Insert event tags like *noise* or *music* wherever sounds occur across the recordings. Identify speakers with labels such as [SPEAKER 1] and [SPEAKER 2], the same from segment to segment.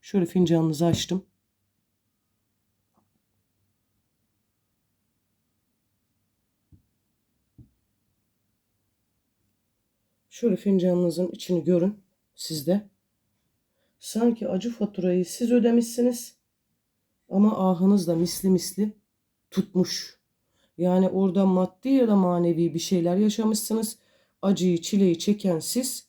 [SPEAKER 1] Şöyle fincanınızı açtım. Şöyle fincanınızın içini görün sizde. Sanki acı faturayı siz ödemişsiniz ama ahınız da misli misli tutmuş. Yani orada maddi ya da manevi bir şeyler yaşamışsınız. Acıyı, çileyi çeken siz.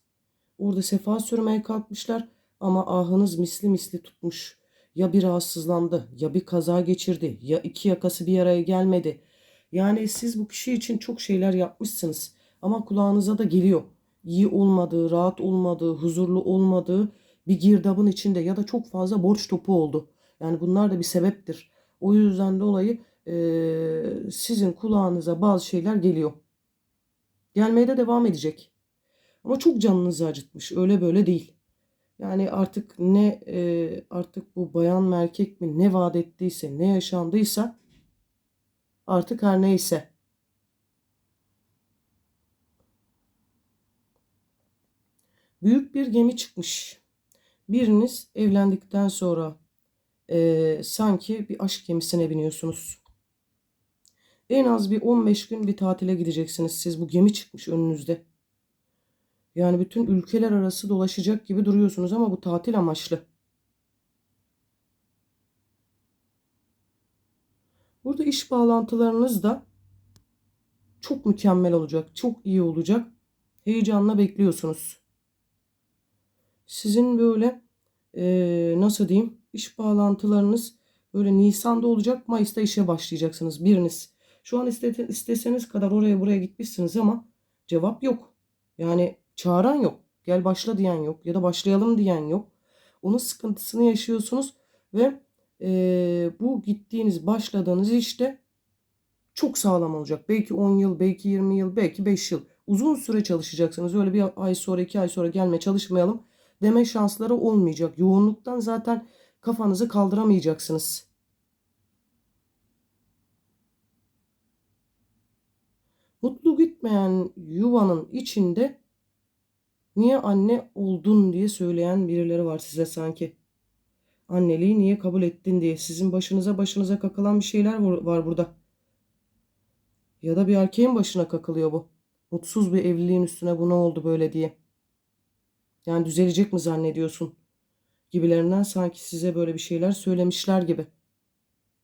[SPEAKER 1] Orada sefa sürmeye kalkmışlar ama ahınız misli misli tutmuş. Ya bir rahatsızlandı, ya bir kaza geçirdi, ya iki yakası bir araya gelmedi. Yani siz bu kişi için çok şeyler yapmışsınız ama kulağınıza da geliyor. İyi olmadığı, rahat olmadığı, huzurlu olmadığı bir girdabın içinde ya da çok fazla borç topu oldu. Yani bunlar da bir sebeptir. O yüzden dolayı e, sizin kulağınıza bazı şeyler geliyor. Gelmeye de devam edecek. Ama çok canınızı acıtmış. Öyle böyle değil. Yani artık ne e, artık bu bayan mı erkek mi ne vaat ettiyse ne yaşandıysa artık her neyse. Büyük bir gemi çıkmış. Biriniz evlendikten sonra e, sanki bir aşk gemisine biniyorsunuz. En az bir 15 gün bir tatile gideceksiniz. Siz bu gemi çıkmış önünüzde. Yani bütün ülkeler arası dolaşacak gibi duruyorsunuz ama bu tatil amaçlı. Burada iş bağlantılarınız da çok mükemmel olacak, çok iyi olacak. Heyecanla bekliyorsunuz. Sizin böyle e, nasıl diyeyim iş bağlantılarınız böyle Nisan'da olacak, Mayıs'ta işe başlayacaksınız biriniz. Şu an iste, isteseniz kadar oraya buraya gitmişsiniz ama cevap yok. Yani çağıran yok. Gel başla diyen yok ya da başlayalım diyen yok. Onun sıkıntısını yaşıyorsunuz ve e, bu gittiğiniz başladığınız işte çok sağlam olacak. Belki 10 yıl, belki 20 yıl, belki 5 yıl. Uzun süre çalışacaksınız. Öyle bir ay sonra, iki ay sonra gelme çalışmayalım deme şansları olmayacak. Yoğunluktan zaten kafanızı kaldıramayacaksınız. Mutlu gitmeyen yuvanın içinde niye anne oldun diye söyleyen birileri var size sanki. Anneliği niye kabul ettin diye sizin başınıza başınıza kakılan bir şeyler var burada. Ya da bir erkeğin başına kakılıyor bu. Mutsuz bir evliliğin üstüne bu ne oldu böyle diye. Yani düzelecek mi zannediyorsun? Gibilerinden sanki size böyle bir şeyler söylemişler gibi.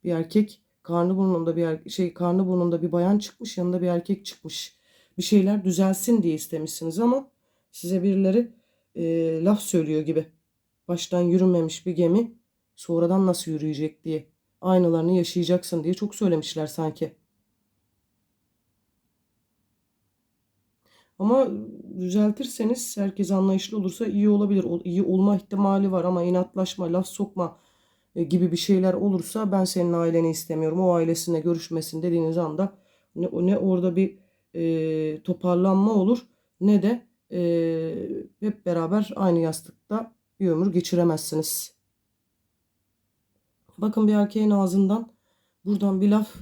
[SPEAKER 1] Bir erkek karnı burnunda bir er şey karnı burnunda bir bayan çıkmış, yanında bir erkek çıkmış. Bir şeyler düzelsin diye istemişsiniz ama size birileri e, laf söylüyor gibi. Baştan yürünmemiş bir gemi sonradan nasıl yürüyecek diye. Aynalarını yaşayacaksın diye çok söylemişler sanki. Ama düzeltirseniz herkes anlayışlı olursa iyi olabilir. İyi olma ihtimali var ama inatlaşma, laf sokma e, gibi bir şeyler olursa ben senin aileni istemiyorum. O ailesine görüşmesin dediğiniz anda ne, ne orada bir e, toparlanma olur ne de e, hep beraber aynı yastıkta bir ömür geçiremezsiniz. Bakın bir erkeğin ağzından buradan bir laf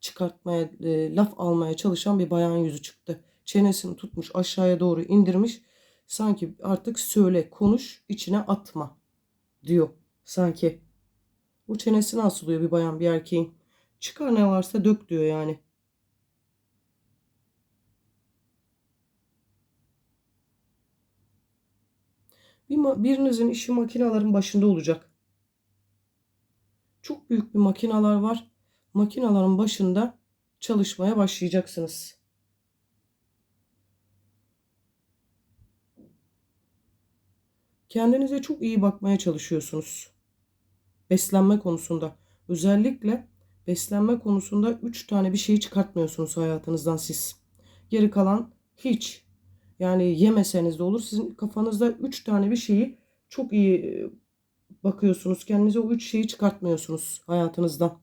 [SPEAKER 1] çıkartmaya, e, laf almaya çalışan bir bayan yüzü çıktı çenesini tutmuş aşağıya doğru indirmiş. Sanki artık söyle konuş içine atma diyor sanki. Bu çenesini asılıyor bir bayan bir erkeğin. Çıkar ne varsa dök diyor yani. Bir, birinizin işi makinaların başında olacak. Çok büyük bir makinalar var. Makinaların başında çalışmaya başlayacaksınız. Kendinize çok iyi bakmaya çalışıyorsunuz. Beslenme konusunda. Özellikle beslenme konusunda 3 tane bir şeyi çıkartmıyorsunuz hayatınızdan siz. Geri kalan hiç. Yani yemeseniz de olur. Sizin kafanızda 3 tane bir şeyi çok iyi bakıyorsunuz. Kendinize o üç şeyi çıkartmıyorsunuz hayatınızdan.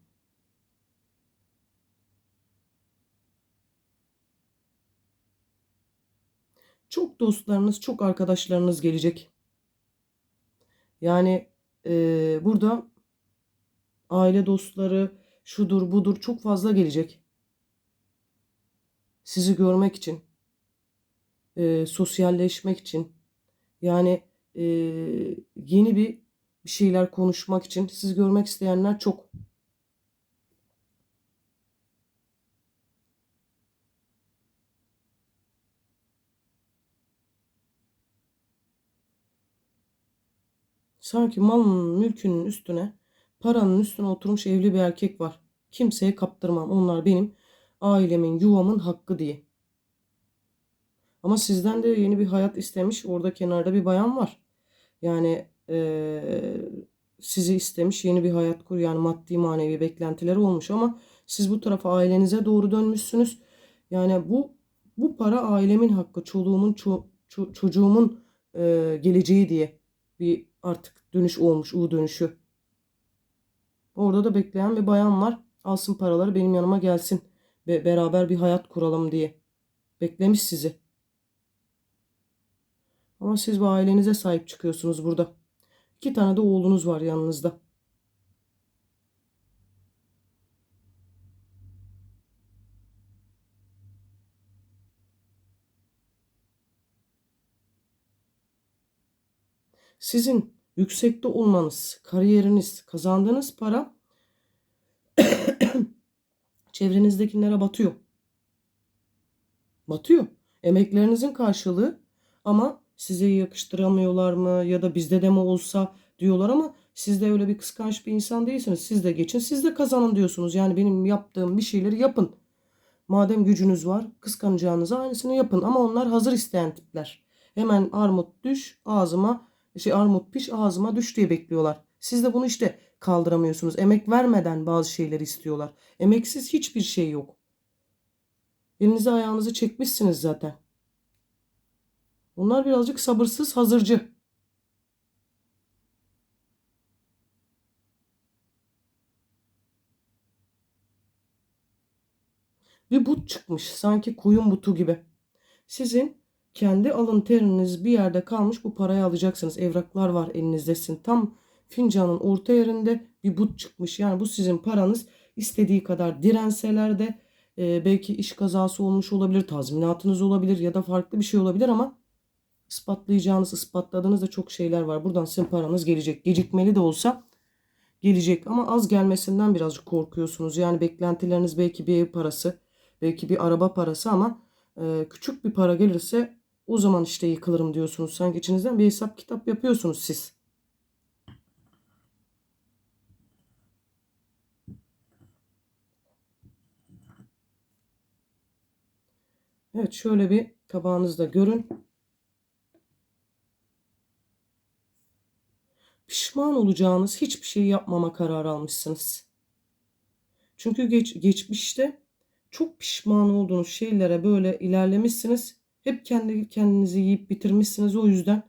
[SPEAKER 1] Çok dostlarınız, çok arkadaşlarınız gelecek. Yani e, burada aile dostları, şudur budur çok fazla gelecek. Sizi görmek için, e, sosyalleşmek için, yani e, yeni bir bir şeyler konuşmak için sizi görmek isteyenler çok. Sanki malının, mülkünün üstüne, paranın üstüne oturmuş evli bir erkek var. Kimseye kaptırmam. Onlar benim ailemin, yuvamın hakkı diye. Ama sizden de yeni bir hayat istemiş. Orada kenarda bir bayan var. Yani eee, sizi istemiş yeni bir hayat kur. Yani maddi manevi beklentileri olmuş ama siz bu tarafa ailenize doğru dönmüşsünüz. Yani bu bu para ailemin hakkı, çoluğumun, ço- ço- çocuğumun eee, geleceği diye bir artık dönüş olmuş, U dönüşü. Orada da bekleyen bir bayan var. Alsın paraları benim yanıma gelsin. Ve beraber bir hayat kuralım diye. Beklemiş sizi. Ama siz bu ailenize sahip çıkıyorsunuz burada. İki tane de oğlunuz var yanınızda. Sizin yüksekte olmanız, kariyeriniz, kazandığınız para *coughs* çevrenizdekilere batıyor. Batıyor. Emeklerinizin karşılığı ama size yakıştıramıyorlar mı ya da bizde de mi olsa diyorlar ama siz de öyle bir kıskanç bir insan değilsiniz. Siz de geçin, siz de kazanın diyorsunuz. Yani benim yaptığım bir şeyleri yapın. Madem gücünüz var, kıskanacağınıza aynısını yapın. Ama onlar hazır isteyen tipler. Hemen armut düş ağzıma, şey armut piş ağzıma düş diye bekliyorlar. Siz de bunu işte kaldıramıyorsunuz. Emek vermeden bazı şeyleri istiyorlar. Emeksiz hiçbir şey yok. Elinizi ayağınızı çekmişsiniz zaten. Onlar birazcık sabırsız, hazırcı. Bir but çıkmış, sanki koyun butu gibi. Sizin kendi alın teriniz bir yerde kalmış bu parayı alacaksınız. Evraklar var elinizdesin. Tam fincanın orta yerinde bir but çıkmış. Yani bu sizin paranız istediği kadar direnseler de e, belki iş kazası olmuş olabilir, tazminatınız olabilir ya da farklı bir şey olabilir ama ispatlayacağınız, ispatladığınız da çok şeyler var. Buradan sizin paranız gelecek. Gecikmeli de olsa gelecek ama az gelmesinden birazcık korkuyorsunuz. Yani beklentileriniz belki bir ev parası, belki bir araba parası ama e, küçük bir para gelirse o zaman işte yıkılırım diyorsunuz. Sanki içinizden bir hesap kitap yapıyorsunuz siz. Evet şöyle bir tabağınızda görün. Pişman olacağınız hiçbir şey yapmama kararı almışsınız. Çünkü geç, geçmişte çok pişman olduğunuz şeylere böyle ilerlemişsiniz. Hep kendi kendinizi yiyip bitirmişsiniz. O yüzden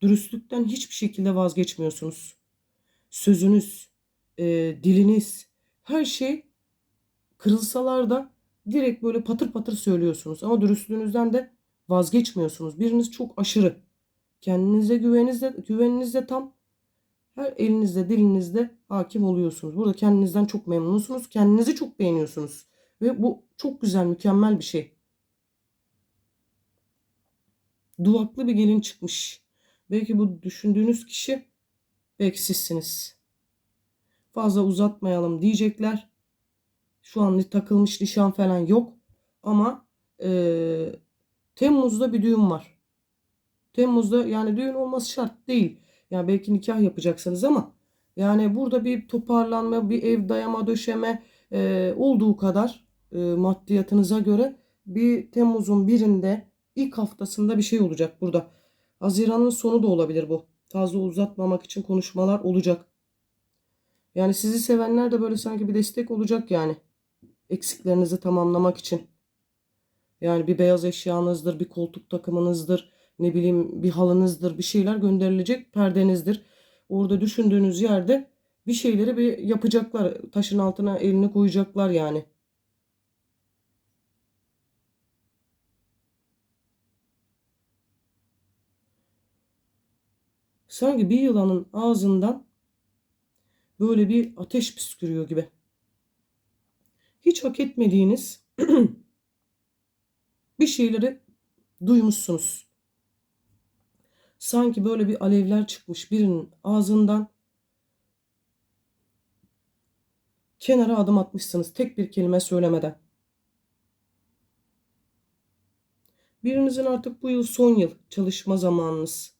[SPEAKER 1] dürüstlükten hiçbir şekilde vazgeçmiyorsunuz. Sözünüz, e, diliniz, her şey kırılsalar da direkt böyle patır patır söylüyorsunuz. Ama dürüstlüğünüzden de vazgeçmiyorsunuz. Biriniz çok aşırı. Kendinize güveninizde, güveninizde tam. Her elinizde, dilinizde hakim oluyorsunuz. Burada kendinizden çok memnunsunuz. Kendinizi çok beğeniyorsunuz. Ve bu çok güzel, mükemmel bir şey. Duvaklı bir gelin çıkmış. Belki bu düşündüğünüz kişi belki sizsiniz. Fazla uzatmayalım diyecekler. Şu an takılmış nişan falan yok. Ama e, Temmuz'da bir düğün var. Temmuz'da yani düğün olması şart değil. Yani belki nikah yapacaksınız ama yani burada bir toparlanma, bir ev dayama döşeme e, olduğu kadar e, maddiyatınıza göre bir Temmuz'un birinde ilk haftasında bir şey olacak burada. Haziran'ın sonu da olabilir bu. Fazla uzatmamak için konuşmalar olacak. Yani sizi sevenler de böyle sanki bir destek olacak yani. Eksiklerinizi tamamlamak için. Yani bir beyaz eşyanızdır, bir koltuk takımınızdır, ne bileyim bir halınızdır, bir şeyler gönderilecek perdenizdir. orada düşündüğünüz yerde bir şeyleri bir yapacaklar. Taşın altına elini koyacaklar yani. Sanki bir yılanın ağzından böyle bir ateş püskürüyor gibi. Hiç hak etmediğiniz *clears throat* bir şeyleri duymuşsunuz. Sanki böyle bir alevler çıkmış birinin ağzından kenara adım atmışsınız tek bir kelime söylemeden. Birinizin artık bu yıl son yıl çalışma zamanınız.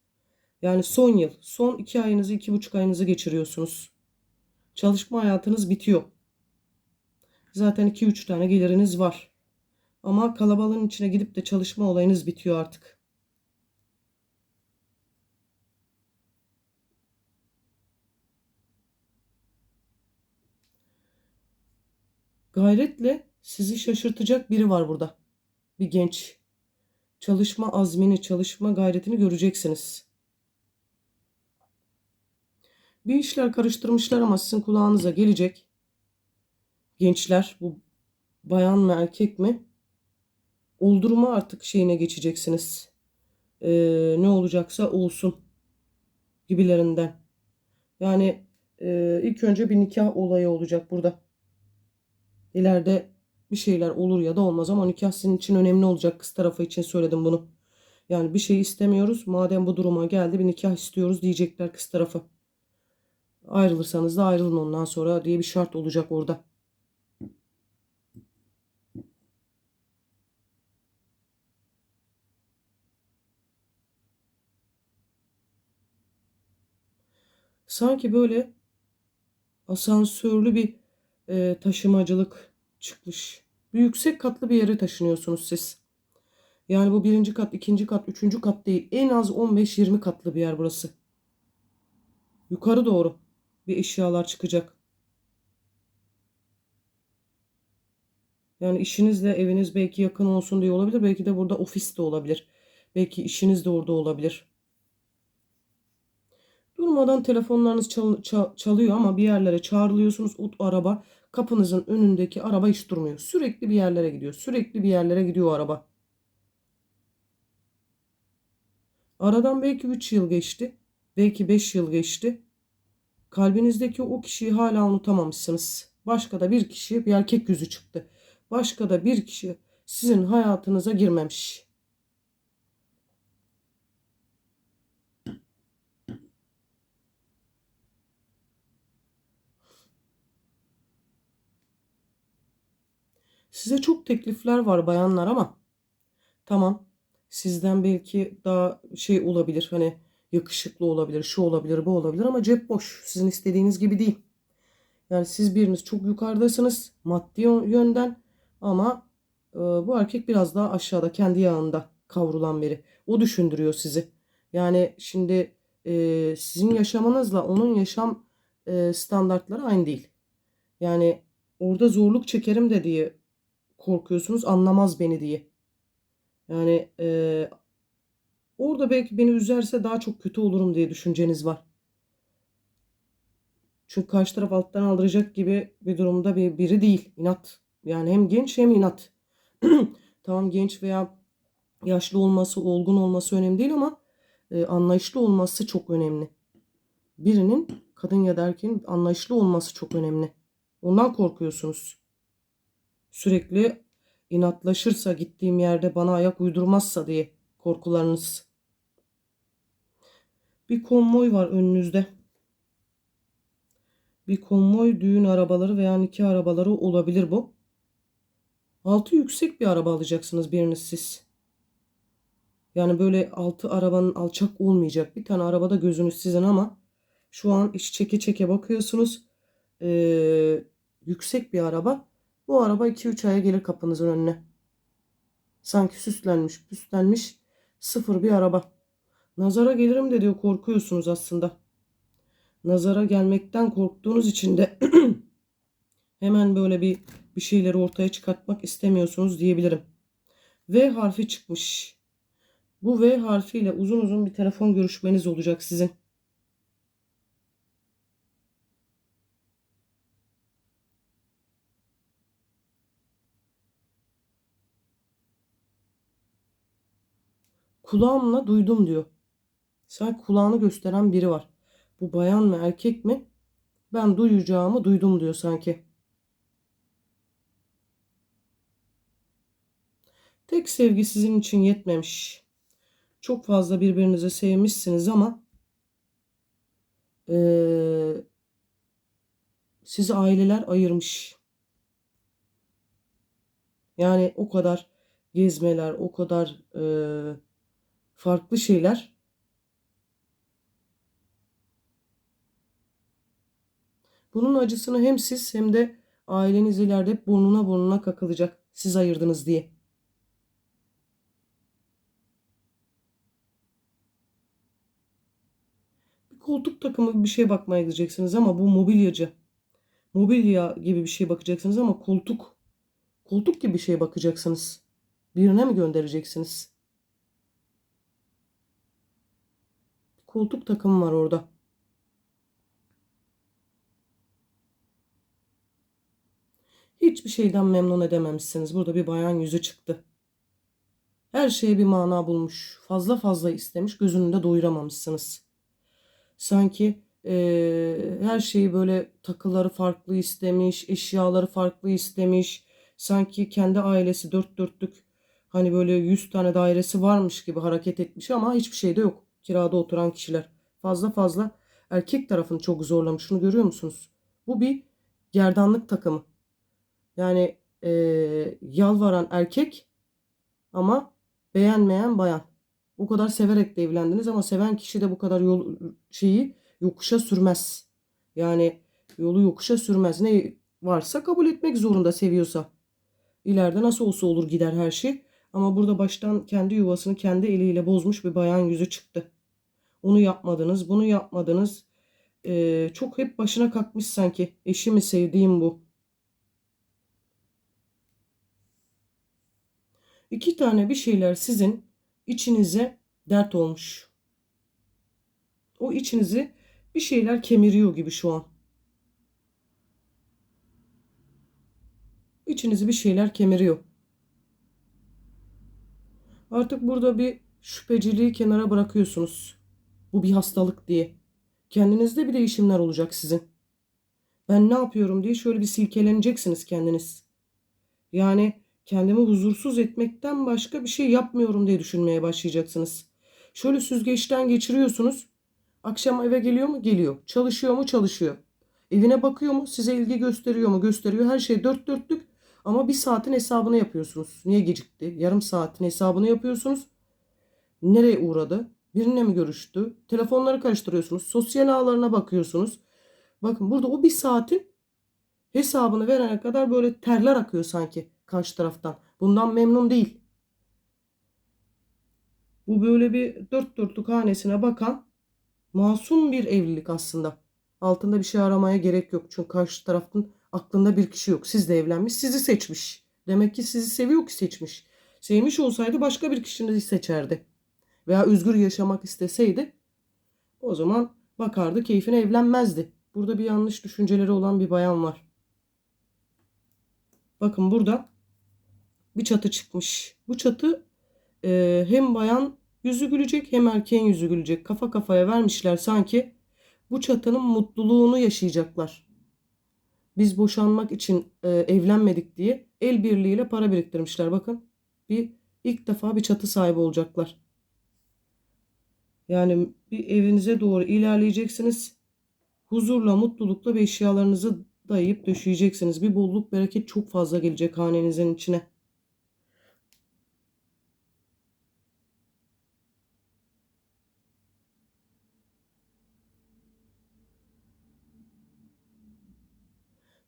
[SPEAKER 1] Yani son yıl, son iki ayınızı, iki buçuk ayınızı geçiriyorsunuz. Çalışma hayatınız bitiyor. Zaten iki üç tane geliriniz var. Ama kalabalığın içine gidip de çalışma olayınız bitiyor artık. Gayretle sizi şaşırtacak biri var burada. Bir genç. Çalışma azmini, çalışma gayretini göreceksiniz. Bir işler karıştırmışlar ama sizin kulağınıza gelecek. Gençler bu bayan mı erkek mi? Oldurma artık şeyine geçeceksiniz. Ee, ne olacaksa olsun gibilerinden. Yani e, ilk önce bir nikah olayı olacak burada. İleride bir şeyler olur ya da olmaz ama nikah sizin için önemli olacak kız tarafı için söyledim bunu. Yani bir şey istemiyoruz. Madem bu duruma geldi bir nikah istiyoruz diyecekler kız tarafı. Ayrılırsanız da ayrılın ondan sonra diye bir şart olacak orada. Sanki böyle asansörlü bir e, taşımacılık çıkmış. Bir yüksek katlı bir yere taşınıyorsunuz siz. Yani bu birinci kat, ikinci kat, üçüncü kat değil. En az 15-20 katlı bir yer burası. Yukarı doğru bir eşyalar çıkacak. Yani işinizle eviniz belki yakın olsun diye olabilir. Belki de burada ofis de olabilir. Belki işiniz de orada olabilir. Durmadan telefonlarınız çal, çal, çalıyor ama bir yerlere çağrılıyorsunuz. O araba kapınızın önündeki araba hiç durmuyor. Sürekli bir yerlere gidiyor. Sürekli bir yerlere gidiyor araba. Aradan belki 3 yıl geçti. Belki 5 yıl geçti. Kalbinizdeki o kişiyi hala unutamamışsınız. Başka da bir kişi bir erkek yüzü çıktı. Başka da bir kişi sizin hayatınıza girmemiş. Size çok teklifler var bayanlar ama tamam sizden belki daha şey olabilir hani yakışıklı olabilir, şu olabilir, bu olabilir ama cep boş. Sizin istediğiniz gibi değil. Yani siz biriniz çok yukarıdasınız maddi yönden ama e, bu erkek biraz daha aşağıda kendi yağında kavrulan biri. O düşündürüyor sizi. Yani şimdi e, sizin yaşamanızla onun yaşam e, standartları aynı değil. Yani orada zorluk çekerim de diye korkuyorsunuz anlamaz beni diye. Yani e, orada belki beni üzerse daha çok kötü olurum diye düşünceniz var. Çünkü karşı taraf alttan aldıracak gibi bir durumda bir biri değil. İnat. Yani hem genç hem inat. *clears throat* tamam genç veya yaşlı olması, olgun olması önemli değil ama e, anlayışlı olması çok önemli. Birinin kadın ya da erkeğin anlayışlı olması çok önemli. Ondan korkuyorsunuz. Sürekli inatlaşırsa gittiğim yerde bana ayak uydurmazsa diye korkularınız. Bir konvoy var önünüzde. Bir konvoy düğün arabaları veya nikah arabaları olabilir bu. Altı yüksek bir araba alacaksınız biriniz siz. Yani böyle altı arabanın alçak olmayacak. Bir tane arabada gözünüz sizin ama şu an iş çeke çeke bakıyorsunuz. Ee, yüksek bir araba. Bu araba 2-3 aya gelir kapınızın önüne. Sanki süslenmiş, püslenmiş sıfır bir araba. Nazara gelirim de diyor korkuyorsunuz aslında. Nazara gelmekten korktuğunuz için de *clears throat* hemen böyle bir bir şeyleri ortaya çıkartmak istemiyorsunuz diyebilirim. V harfi çıkmış. Bu V harfiyle uzun uzun bir telefon görüşmeniz olacak sizin. Kulağımla duydum diyor. Sanki kulağını gösteren biri var. Bu bayan mı erkek mi? Ben duyacağımı duydum diyor sanki. Tek sevgi sizin için yetmemiş. Çok fazla birbirinizi sevmişsiniz ama eee, sizi aileler ayırmış. Yani o kadar gezmeler, o kadar eee, farklı şeyler Bunun acısını hem siz hem de aileniz ileride burnuna burnuna kakılacak. Siz ayırdınız diye. Bir koltuk takımı bir şey bakmaya gideceksiniz ama bu mobilyacı. Mobilya gibi bir şey bakacaksınız ama koltuk. Koltuk gibi bir şey bakacaksınız. Birine mi göndereceksiniz? Koltuk takımı var orada. Hiçbir şeyden memnun edememişsiniz. Burada bir bayan yüzü çıktı. Her şeye bir mana bulmuş. Fazla fazla istemiş, gözünü de doyuramamışsınız. Sanki eee, her şeyi böyle takıları farklı istemiş, eşyaları farklı istemiş. Sanki kendi ailesi dört dörtlük hani böyle 100 tane dairesi varmış gibi hareket etmiş ama hiçbir şey de yok. Kirada oturan kişiler. Fazla fazla erkek tarafını çok zorlamış. Şunu görüyor musunuz? Bu bir gerdanlık takımı. Yani eee, yalvaran erkek ama beğenmeyen bayan. O kadar severek de evlendiniz ama seven kişi de bu kadar yol şeyi yokuşa sürmez. Yani yolu yokuşa sürmez. Ne varsa kabul etmek zorunda seviyorsa. İleride nasıl olsa olur gider her şey. Ama burada baştan kendi yuvasını kendi eliyle bozmuş bir bayan yüzü çıktı. Onu yapmadınız, bunu yapmadınız. Eee, çok hep başına kalkmış sanki. Eşimi sevdiğim bu. İki tane bir şeyler sizin içinize dert olmuş. O içinizi bir şeyler kemiriyor gibi şu an. İçinizi bir şeyler kemiriyor. Artık burada bir şüpheciliği kenara bırakıyorsunuz. Bu bir hastalık diye. Kendinizde bir değişimler olacak sizin. Ben ne yapıyorum diye şöyle bir silkeleneceksiniz kendiniz. Yani kendimi huzursuz etmekten başka bir şey yapmıyorum diye düşünmeye başlayacaksınız. Şöyle süzgeçten geçiriyorsunuz. Akşam eve geliyor mu? Geliyor. Çalışıyor mu? Çalışıyor. Evine bakıyor mu? Size ilgi gösteriyor mu? Gösteriyor. Her şey dört dörtlük. Ama bir saatin hesabını yapıyorsunuz. Niye gecikti? Yarım saatin hesabını yapıyorsunuz. Nereye uğradı? Birine mi görüştü? Telefonları karıştırıyorsunuz. Sosyal ağlarına bakıyorsunuz. Bakın burada o bir saatin hesabını verene kadar böyle terler akıyor sanki karşı taraftan. Bundan memnun değil. Bu böyle bir dört dörtlük hanesine bakan masum bir evlilik aslında. Altında bir şey aramaya gerek yok. Çünkü karşı tarafın aklında bir kişi yok. Siz de evlenmiş, sizi seçmiş. Demek ki sizi seviyor ki seçmiş. Sevmiş olsaydı başka bir kişini seçerdi. Veya özgür yaşamak isteseydi o zaman bakardı keyfine evlenmezdi. Burada bir yanlış düşünceleri olan bir bayan var. Bakın burada bir çatı çıkmış. Bu çatı e, hem bayan yüzü gülecek hem erkeğin yüzü gülecek. Kafa kafaya vermişler sanki bu çatının mutluluğunu yaşayacaklar. Biz boşanmak için e, evlenmedik diye el birliğiyle para biriktirmişler. Bakın bir ilk defa bir çatı sahibi olacaklar. Yani bir evinize doğru ilerleyeceksiniz. Huzurla, mutlulukla bir eşyalarınızı dayayıp döşeyeceksiniz. Bir bolluk, bereket çok fazla gelecek hanenizin içine.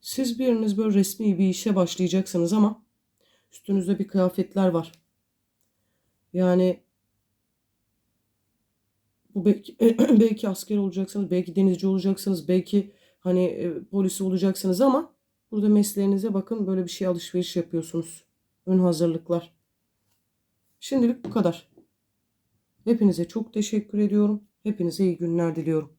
[SPEAKER 1] Siz biriniz böyle resmi bir işe başlayacaksınız ama üstünüzde bir kıyafetler var. Yani bu belki, *clears throat* belki asker olacaksınız, belki denizci olacaksınız, belki hani e, polisi olacaksınız ama burada mesleğinize bakın böyle bir şey alışveriş yapıyorsunuz. Ön hazırlıklar. Şimdilik bu kadar. Hepinize çok teşekkür ediyorum. Hepinize iyi günler diliyorum.